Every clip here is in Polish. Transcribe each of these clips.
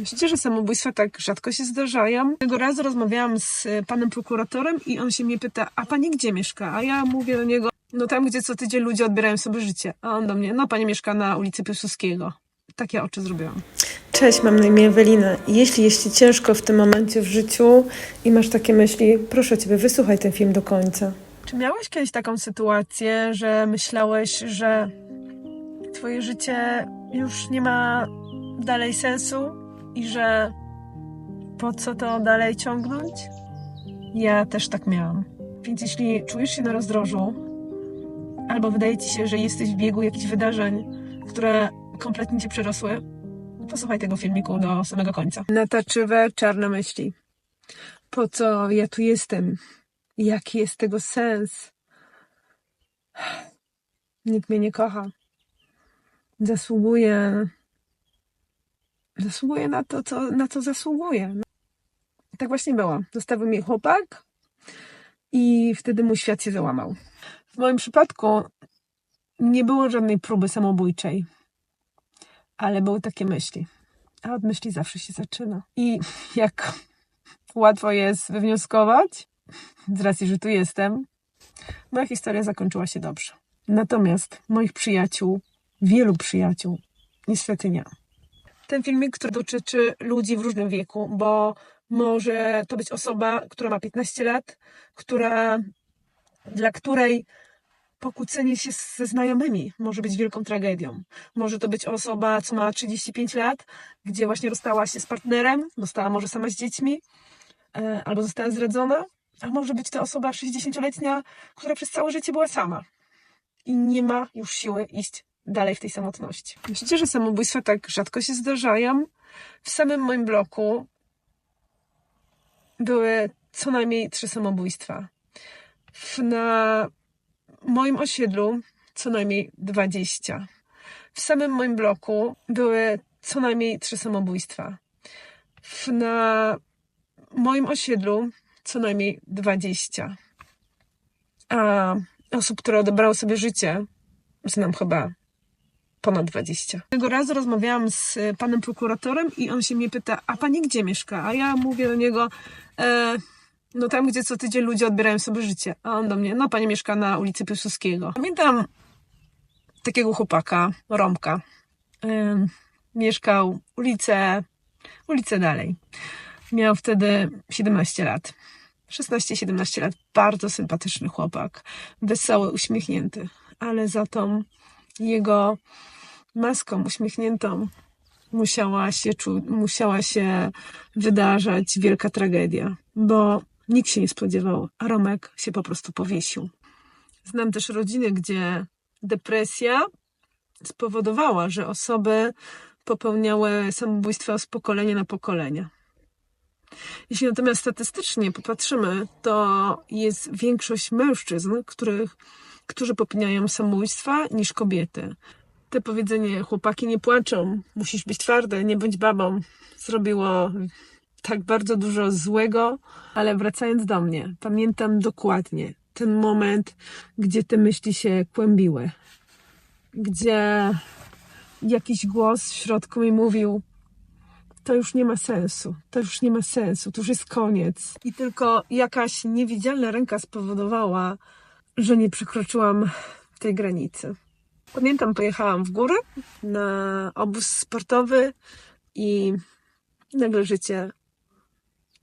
Myślicie, że samobójstwa tak rzadko się zdarzają? Tego razu rozmawiałam z e, panem prokuratorem i on się mnie pyta, a pani gdzie mieszka? A ja mówię do niego, no tam, gdzie co tydzień ludzie odbierają sobie życie. A on do mnie, no pani mieszka na ulicy Piłsudskiego. Takie oczy zrobiłam. Cześć, mam na imię Ewelina. Jeśli jest Ci ciężko w tym momencie w życiu i masz takie myśli, proszę Ciebie, wysłuchaj ten film do końca. Czy miałeś kiedyś taką sytuację, że myślałeś, że twoje życie już nie ma dalej sensu i że po co to dalej ciągnąć? Ja też tak miałam. Więc jeśli czujesz się na rozdrożu, albo wydaje ci się, że jesteś w biegu jakichś wydarzeń, które kompletnie cię przerosły, posłuchaj tego filmiku do samego końca. Nataczywe, czarne myśli. Po co ja tu jestem? Jaki jest tego sens? Nikt mnie nie kocha. Zasługuję. Zasługuję na to, co, na co zasługuję. Tak właśnie było. Zostawił mnie chłopak i wtedy mój świat się załamał. W moim przypadku nie było żadnej próby samobójczej, ale były takie myśli. A od myśli zawsze się zaczyna. I jak łatwo jest wywnioskować, z racji, że tu jestem, moja historia zakończyła się dobrze. Natomiast moich przyjaciół, wielu przyjaciół, niestety nie. Ten filmik, który dotyczy ludzi w różnym wieku, bo może to być osoba, która ma 15 lat, która, dla której pokłócenie się ze znajomymi może być wielką tragedią. Może to być osoba, co ma 35 lat, gdzie właśnie rozstała się z partnerem, została może sama z dziećmi, e, albo została zdradzona, a może być to osoba 60-letnia, która przez całe życie była sama i nie ma już siły iść dalej w tej samotności. Myślicie, że samobójstwa tak rzadko się zdarzają? W samym moim bloku były co najmniej trzy samobójstwa. W, na moim osiedlu co najmniej 20. W samym moim bloku były co najmniej trzy samobójstwa. W, na moim osiedlu co najmniej 20. A osób, które odebrały sobie życie, znam chyba ponad 20. Tego razu rozmawiałam z panem prokuratorem i on się mnie pyta, a pani gdzie mieszka? A ja mówię do niego, e, no tam, gdzie co tydzień ludzie odbierają sobie życie. A on do mnie, no pani mieszka na ulicy Piłsudskiego. Pamiętam takiego chłopaka, Romka. E, mieszkał ulicę, ulicę dalej. Miał wtedy 17 lat. 16-17 lat. Bardzo sympatyczny chłopak. Wesoły, uśmiechnięty. Ale za tą jego maską uśmiechniętą musiała się, musiała się wydarzać wielka tragedia, bo nikt się nie spodziewał, a Romek się po prostu powiesił. Znam też rodziny, gdzie depresja spowodowała, że osoby popełniały samobójstwa z pokolenia na pokolenie. Jeśli natomiast statystycznie popatrzymy, to jest większość mężczyzn, których, którzy popełniają samobójstwa, niż kobiety. Te powiedzenie, chłopaki nie płaczą, musisz być twardy, nie bądź babą, zrobiło tak bardzo dużo złego, ale wracając do mnie, pamiętam dokładnie ten moment, gdzie te myśli się kłębiły, gdzie jakiś głos w środku mi mówił, to już nie ma sensu, to już nie ma sensu, to już jest koniec. I tylko jakaś niewidzialna ręka spowodowała, że nie przekroczyłam tej granicy. Pamiętam, pojechałam w góry na obóz sportowy i nagle życie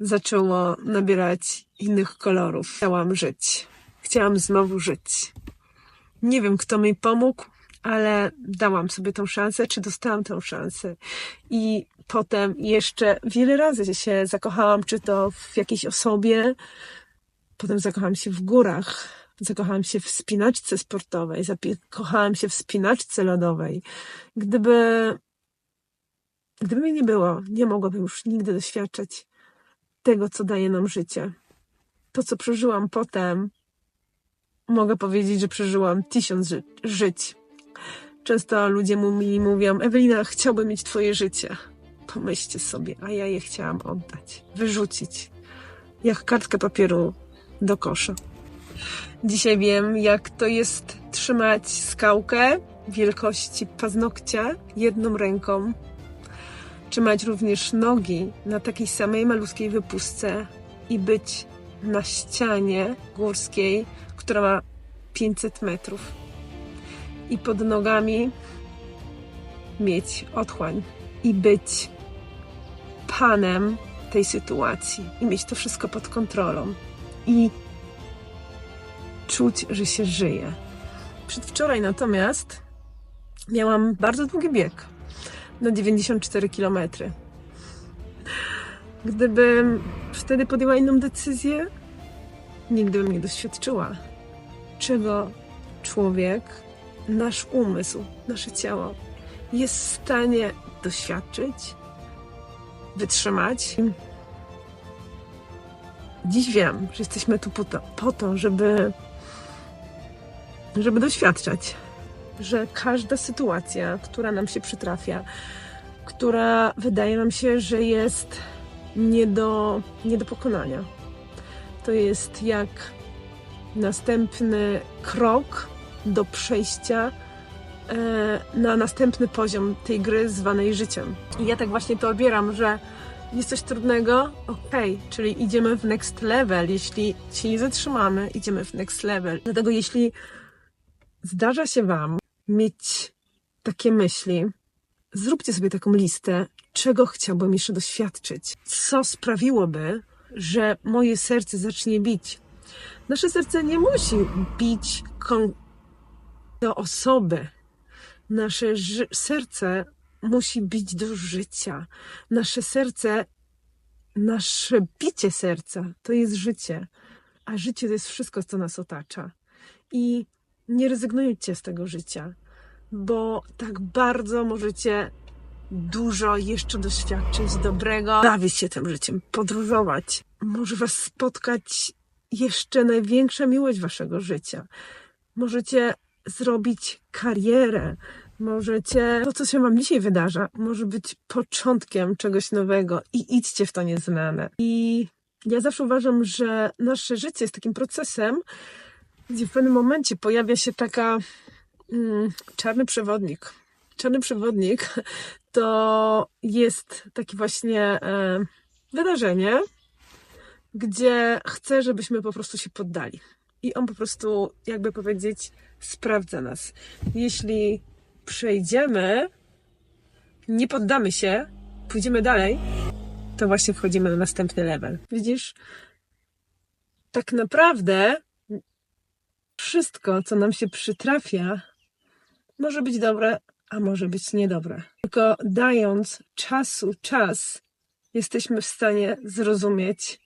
zaczęło nabierać innych kolorów. Chciałam żyć. Chciałam znowu żyć. Nie wiem, kto mi pomógł, ale dałam sobie tą szansę, czy dostałam tą szansę. I potem jeszcze wiele razy się zakochałam, czy to w jakiejś osobie, potem zakochałam się w górach, zakochałam się w spinaczce sportowej, zakochałam się w spinaczce lodowej. Gdyby, gdyby mnie nie było, nie mogłabym już nigdy doświadczać tego, co daje nam życie. To, co przeżyłam potem, mogę powiedzieć, że przeżyłam tysiąc ży- żyć. Często ludzie mi mówią, Ewelina, chciałbym mieć twoje życie. Pomyślcie sobie, a ja je chciałam oddać, wyrzucić, jak kartkę papieru do kosza. Dzisiaj wiem, jak to jest trzymać skałkę wielkości paznokcia jedną ręką trzymać również nogi na takiej samej maluskiej wypustce i być na ścianie górskiej, która ma 500 metrów. I pod nogami mieć otchłań i być panem tej sytuacji i mieć to wszystko pod kontrolą i czuć, że się żyje. Przedwczoraj natomiast miałam bardzo długi bieg na 94 km. Gdybym wtedy podjęła inną decyzję, nigdy bym nie doświadczyła, czego człowiek, nasz umysł, nasze ciało jest w stanie doświadczyć, wytrzymać. Dziś wiem, że jesteśmy tu po to, po to żeby, żeby doświadczać, że każda sytuacja, która nam się przytrafia, która wydaje nam się, że jest nie do, nie do pokonania, to jest jak następny krok do przejścia e, na następny poziom tej gry zwanej życiem. I ja tak właśnie to odbieram, że jest coś trudnego, okej, czyli idziemy w next level. Jeśli się nie zatrzymamy, idziemy w next level. Dlatego jeśli zdarza się Wam mieć takie myśli, zróbcie sobie taką listę, czego chciałbym jeszcze doświadczyć. Co sprawiłoby, że moje serce zacznie bić. Nasze serce nie musi bić do osoby. Nasze serce musi bić do życia. Nasze serce, nasze bicie serca to jest życie, a życie to jest wszystko, co nas otacza. I nie rezygnujcie z tego życia, bo tak bardzo możecie dużo jeszcze doświadczyć dobrego, bawić się tym życiem, podróżować. Może Was spotkać jeszcze największa miłość Waszego życia. Możecie zrobić karierę, możecie. To, co się Wam dzisiaj wydarza, może być początkiem czegoś nowego i idźcie w to nieznane. I ja zawsze uważam, że nasze życie jest takim procesem, gdzie w pewnym momencie pojawia się taka mm, czarny przewodnik. Czarny przewodnik to jest takie właśnie e, wydarzenie, gdzie chce, żebyśmy po prostu się poddali. I on po prostu, jakby powiedzieć, sprawdza nas. Jeśli przejdziemy, nie poddamy się, pójdziemy dalej, to właśnie wchodzimy na następny level. Widzisz? Tak naprawdę wszystko, co nam się przytrafia, może być dobre, a może być niedobre. Tylko dając czasu czas, jesteśmy w stanie zrozumieć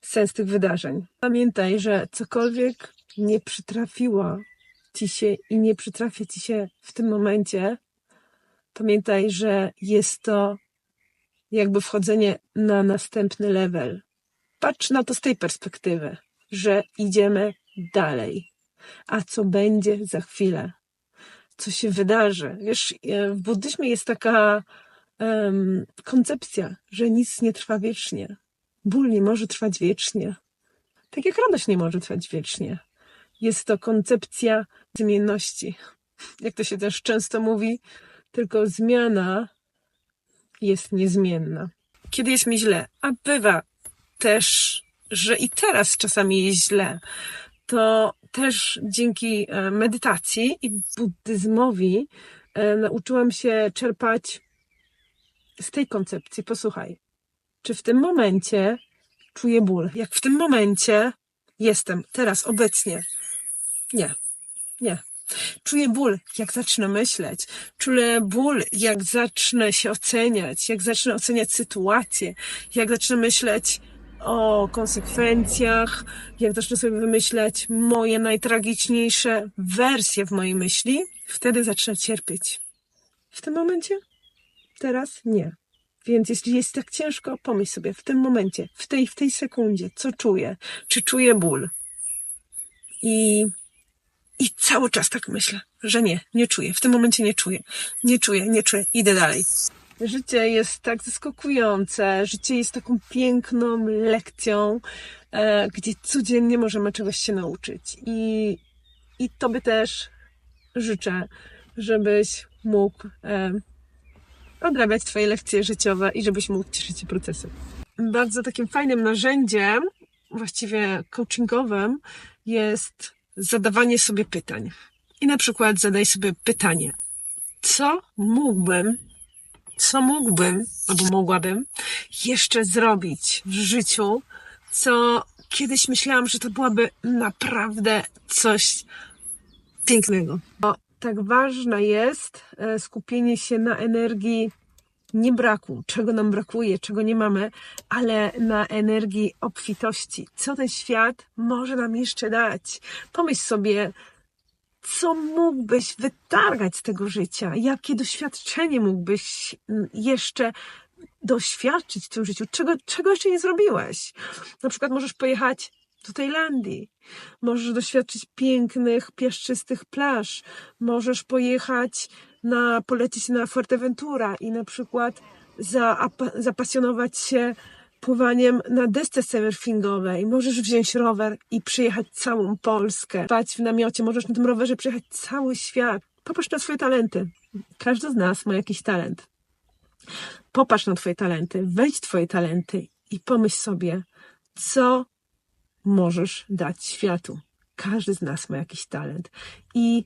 sens tych wydarzeń. Pamiętaj, że cokolwiek nie przytrafiło ci się i nie przytrafia ci się w tym momencie, pamiętaj, że jest to jakby wchodzenie na następny level. Patrz na to z tej perspektywy, że idziemy dalej. A co będzie za chwilę? Co się wydarzy? Wiesz, e, w buddyzmie jest taka em, koncepcja, że nic nie trwa wiecznie. Ból nie może trwać wiecznie. Tak jak radość nie może trwać wiecznie. Jest to koncepcja zmienności. Jak to się też często mówi, tylko zmiana jest niezmienna. Kiedy jest mi źle, a bywa też, że i teraz czasami jest źle, to też dzięki e, medytacji i buddyzmowi e, nauczyłam się czerpać z tej koncepcji. Posłuchaj, czy w tym momencie czuję ból? Jak w tym momencie jestem, teraz, obecnie? Nie, nie. Czuję ból, jak zacznę myśleć. Czuję ból, jak zacznę się oceniać, jak zacznę oceniać sytuację, jak zacznę myśleć o konsekwencjach, jak zacznę sobie wymyślać moje najtragiczniejsze wersje w mojej myśli, wtedy zacznę cierpieć. W tym momencie? Teraz nie. Więc jeśli jest tak ciężko, pomyśl sobie w tym momencie, w tej, w tej sekundzie, co czuję? Czy czuję ból? I, I cały czas tak myślę, że nie, nie czuję. W tym momencie nie czuję. Nie czuję, nie czuję. Idę dalej. Życie jest tak zaskakujące. Życie jest taką piękną lekcją, e, gdzie codziennie możemy czegoś się nauczyć. I, i Tobie też życzę, żebyś mógł e, odrabiać Twoje lekcje życiowe i żebyś mógł cieszyć się procesem. Bardzo takim fajnym narzędziem, właściwie coachingowym, jest zadawanie sobie pytań. I na przykład zadaj sobie pytanie, co mógłbym, co mógłbym, albo mogłabym jeszcze zrobić w życiu, co kiedyś myślałam, że to byłaby naprawdę coś pięknego. Bo tak ważne jest e, skupienie się na energii nie braku, czego nam brakuje, czego nie mamy, ale na energii obfitości. Co ten świat może nam jeszcze dać? Pomyśl sobie, co mógłbyś wytargać z tego życia? Jakie doświadczenie mógłbyś mm, jeszcze doświadczyć w tym życiu? Czego, czego jeszcze nie zrobiłeś? Na przykład możesz pojechać do Tajlandii. Możesz doświadczyć pięknych, piaszczystych plaż. Możesz pojechać na, polecieć na Fuerteventura i na przykład zapasjonować się pływaniem na desce surfingowej. Możesz wziąć rower i przyjechać całą Polskę. Spać w namiocie, możesz na tym rowerze przejechać cały świat. Popatrz na swoje talenty. Każdy z nas ma jakiś talent. Popatrz na twoje talenty, wejdź w twoje talenty i pomyśl sobie, co możesz dać światu. Każdy z nas ma jakiś talent i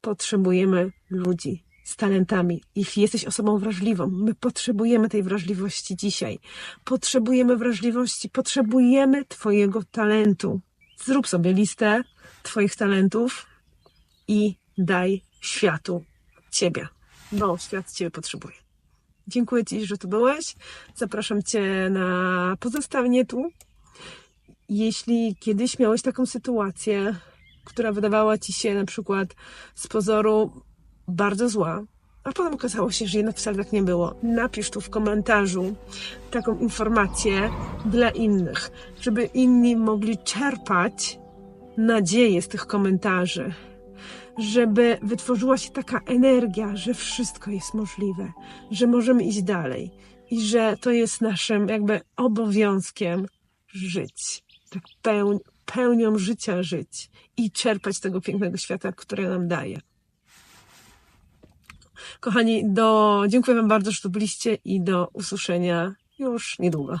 potrzebujemy ludzi z talentami. Jeśli jesteś osobą wrażliwą, my potrzebujemy tej wrażliwości dzisiaj. Potrzebujemy wrażliwości, potrzebujemy Twojego talentu. Zrób sobie listę Twoich talentów i daj światu Ciebie, bo świat Ciebie potrzebuje. Dziękuję Ci, że tu byłeś. Zapraszam Cię na pozostawienie tu jeśli kiedyś miałeś taką sytuację, która wydawała ci się na przykład z pozoru bardzo zła, a potem okazało się, że jednak wcale tak nie było, napisz tu w komentarzu taką informację dla innych, żeby inni mogli czerpać nadzieję z tych komentarzy, żeby wytworzyła się taka energia, że wszystko jest możliwe, że możemy iść dalej i że to jest naszym jakby obowiązkiem żyć tak pełnią życia żyć i czerpać tego pięknego świata, które nam daje. Kochani, do, dziękuję Wam bardzo, że tu byliście i do usłyszenia już niedługo.